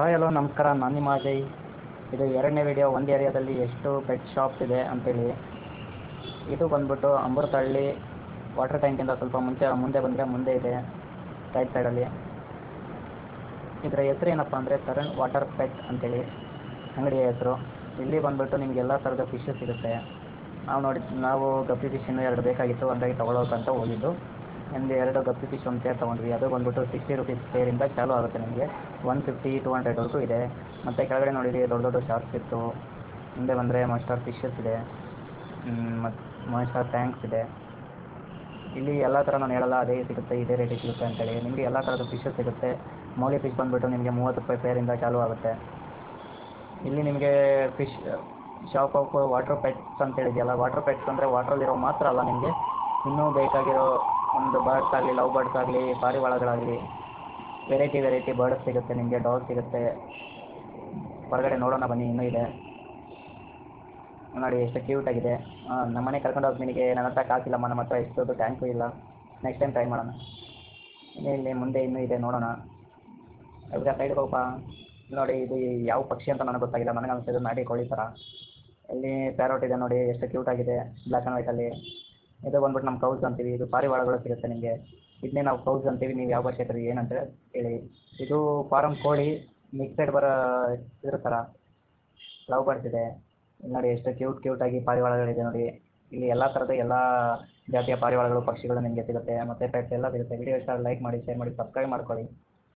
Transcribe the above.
Hi hello ನಮಸ್ಕಾರ. ನಾನು ನಿಮ್ಮ ಅಜಯ್. ಇದು ಎರಡನೇ ವಿಡಿಯೋ ಒಂದು ಏರಿಯಾದಲ್ಲಿ ಎಷ್ಟು ಪೆಟ್ ಶಾಪ್ಸ್ ಇದೆ ಅಂತೇಳಿ. ಇದು ಬಂದ್ಬಿಟ್ಟು ಅಮೃತಹಳ್ಳಿ ವಾಟರ್ ಟ್ಯಾಂಕಿಂದ ಸ್ವಲ್ಪ ಮುಂಚೆ, ಮುಂದೆ ಬಂದರೆ ಮುಂದೆ ಇದೆ ರೈಟ್ ಸೈಡಲ್ಲಿ ಇದರ ಹೆಸರು ಏನಪ್ಪ ಅಂದರೆ ತರಣ್ ವಾಟರ್ ಪೆಟ್ ಅಂತೇಳಿ, ಅಂಗಡಿಯ ಹೆಸರು. ಇಲ್ಲಿ ಬಂದ್ಬಿಟ್ಟು ನಿಮ್ಗೆ ಎಲ್ಲ ಥರದ ಫಿಶು ಸಿಗುತ್ತೆ. ನಾವು ನೋಡಿ, ನಾವು ಗಪ್ಪಿ ಫಿಶ್ ಇನ್ನೂ ಎರಡು ಬೇಕಾಗಿತ್ತು, ಹಂಗಾಗಿ ತೊಗೊಳೋಕಂತ ಹೋಗಿದ್ದು. ಒಂದು ಎರಡು ಗಪ್ಪಿ ಫಿಶ್ ಒಂದು ಸೇರ್ ತೊಗೊಂಡ್ವಿ. ಅದು ಬಂದ್ಬಿಟ್ಟು ಸಿಕ್ಸ್ಟಿ ರುಪೀಸ್ ಸೇರಿಂದ ಚಾಲೂ ಆಗುತ್ತೆ ನಿಮಗೆ. ಒನ್ ಫಿಫ್ಟಿ ಟು ಹಂಡ್ರೆಡ್ವರೆಗೂ ಇದೆ. ಮತ್ತು ಕೆಳಗಡೆ ನೋಡಿರಿ, ದೊಡ್ಡ ದೊಡ್ಡ ಶಾರ್ಕ್ಸ್ ಇತ್ತು. ಮುಂದೆ ಬಂದರೆ ಮಾಸ್ಟರ್ ಫಿಶಸ್ ಇದೆ. ಮತ್ತು ಮಾಸ್ಟರ್ ಟ್ಯಾಂಕ್ಸ್ ಇದೆ. ಇಲ್ಲಿ ಎಲ್ಲ ಥರ ನಾನು ಹೇಳಲ್ಲ ಅದೇ ಸಿಗುತ್ತೆ, ಇದೇ ರೇಟಿಗೆ ಸಿಗುತ್ತೆ ಅಂತೇಳಿ. ನಿಮಗೆ ಎಲ್ಲ ಥರದ ಫಿಶಸ್ ಸಿಗುತ್ತೆ. ಮೌಲಿ ಫಿಶ್ ಬಂದುಬಿಟ್ಟು ನಿಮಗೆ ಮೂವತ್ತು ರೂಪಾಯಿ ಪೇರಿಂದ ಚಾಲೂ ಆಗುತ್ತೆ. ಇಲ್ಲಿ ನಿಮಗೆ fish shop of water pets ಅಂತ ಹೇಳಿದೆಯಲ್ಲ ವಾಟರ್ ಪೆಟ್ಸ್ ಅಂದರೆ ವಾಟ್ರಲ್ಲಿರೋ ಮಾತ್ರ ಅಲ್ಲ ನಿಮಗೆ. ಇನ್ನೂ ಬೇಕಾಗಿರೋ ಒಂದು ಬರ್ಡ್ಸ್ ಆಗಲಿ ಲವ್ ಬರ್ಡ್ಸ್ ಆಗಲಿ ಪಾರಿವಾಳಗಳಾಗಲಿ ವೆರೈಟಿ ವೆರೈಟಿ ಬರ್ಡ್ಸ್ ಸಿಗುತ್ತೆ ನಿಮಗೆ ಡಾಗ್ ಸಿಗುತ್ತೆ. ಹೊರಗಡೆ ನೋಡೋಣ ಬನ್ನಿ, ಇನ್ನೂ ಇದೆ. ನೋಡಿ, ಎಷ್ಟು ಕ್ಯೂಟ್ ಆಗಿದೆ. ನಮ್ಮ ಮನೆ ಕರ್ಕೊಂಡು ಹೋಗಿ ನಿನಗೆ ನನ್ನ ಹತ್ರ ಕಾಸಿಲ್ಲಮ್ಮ ನಮ್ಮ ಹತ್ರ ಎಷ್ಟು ದೊಡ್ಡ ಟ್ಯಾಂಕು ಇಲ್ಲ. ನೆಕ್ಸ್ಟ್ ಟೈಮ್ ಟ್ರೈ ಮಾಡೋಣ. ಇಲ್ಲಿ ಇಲ್ಲಿ, ಮುಂದೆ ಇನ್ನೂ ಇದೆ, ನೋಡೋಣ. ಅದಕ್ಕೆ ಸೈಡ್ ಹೋಗಪ್ಪ ನೋಡಿ, ಇದು ಯಾವ ಪಕ್ಷಿ ಅಂತ ನನಗೆ ಗೊತ್ತಾಗಿಲ್ಲ. ನನಗೆ ಅನಿಸಿದ್ದು ಮಾಡಿ ಕೋಳಿ ಥರ. ಇಲ್ಲಿ ಪ್ಯಾರೋಟ್ ಇದೆ ನೋಡಿ, ಎಷ್ಟು ಕ್ಯೂಟ್ ಆಗಿದೆ ಬ್ಲ್ಯಾಕ್ ಆ್ಯಂಡ್ ವೈಟಲ್ಲಿ ಇದು ಬಂದ್ಬಿಟ್ಟು ನಮ್ಮ ಕೌಸ್ ಅಂತೀವಿ, ಇದು ಪಾರಿವಾಳಗಳು ಸಿಗುತ್ತೆ ನಿಮಗೆ. ಇದನ್ನೇ ನಾವು ಕೌಸ್ ಅಂತೀವಿ, ನೀವು ಯಾವ ಭಾಷೆ ಕರೀರಿ, ಏನಂತ ಹೇಳಿ. ಇದು ಫಾರಮ್ ಕೋಳಿ ಮಿಕ್ಸೆಡ್ ಬರೋ ಇದ್ರ ಥರ ಲವ್ ಬರ್ಡ್ಸ್ ಇದೆ. ನೋಡಿ ಎಷ್ಟು ಕ್ಯೂಟ್ ಕ್ಯೂಟಾಗಿ ಪಾರಿವಾಳಗಳಿದೆ ನೋಡಿ. ಇಲ್ಲಿ ಎಲ್ಲ ಥರದ ಎಲ್ಲ ಜಾತಿಯ ಪಾರಿವಾಳಗಳು ಪಕ್ಷಿಗಳು ನಿಮಗೆ ಸಿಗುತ್ತೆ. ಮತ್ತು ಪೆಟ್ಸ್ ಎಲ್ಲ ಸಿಗುತ್ತೆ. ವಿಡಿಯೋ ಇಷ್ಟ ಲೈಕ್ ಮಾಡಿ ಶೇರ್ ಮಾಡಿ ಸಬ್ಸ್ಕ್ರೈಬ್ ಮಾಡ್ಕೊಳ್ಳಿ.